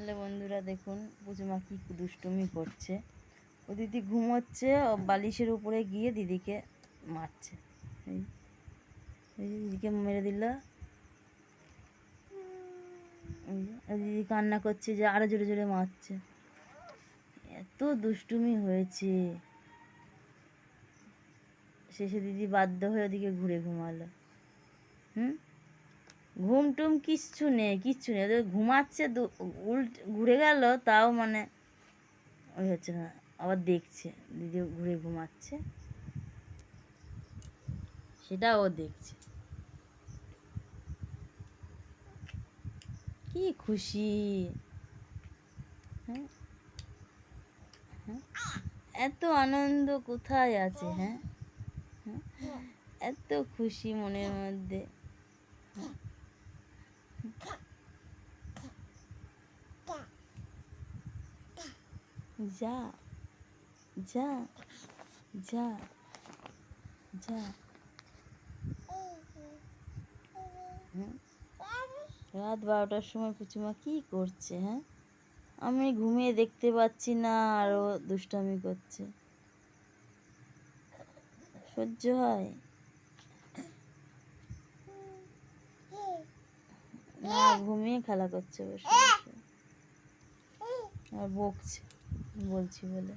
Hello বন্ধুরা দেখুন, পুজোমা কি দুষ্টুমি করছে। ও দিদি ঘুমোচ্ছে, ও বালিশের উপরে গিয়ে দিদিকে মারছে। এই দিদিকে মেরে দিল। দিদি কান্না করছে যে আরও জোরে জোরে মারছে। এত দুষ্টুমি হয়েছে। শেষে দিদি বাধ্য হয়ে ওদিকে ঘুরে ঘুমালো। হুম? ঘুম টুম কিচ্ছু নেই কিচ্ছু নেই। ঘুমাচ্ছে উল্ট, ঘুরে গেল, তাও মানে ওই হচ্ছে না। আবার দেখছে, দিদি ঘুরে ঘুমাচ্ছে। সেটা ও দেখছে। কি খুশি। হ্যাঁ? হ্যাঁ? এত আনন্দ কোথায় আছে হ্যাঁ? হ্যাঁ? এত খুশি মনের মধ্যে। যা যা যা যা? রাত বারোটার সময় পুচুমা কি করছে হ্যাঁ? আমি ঘুমিয়ে দেখতে পাচ্ছি না, আরও দুষ্টামি করছে। সহ্য হয়। না ঘুমিয়ে খেলা করছে বসে বসে। আর বকছে বলছি বলে।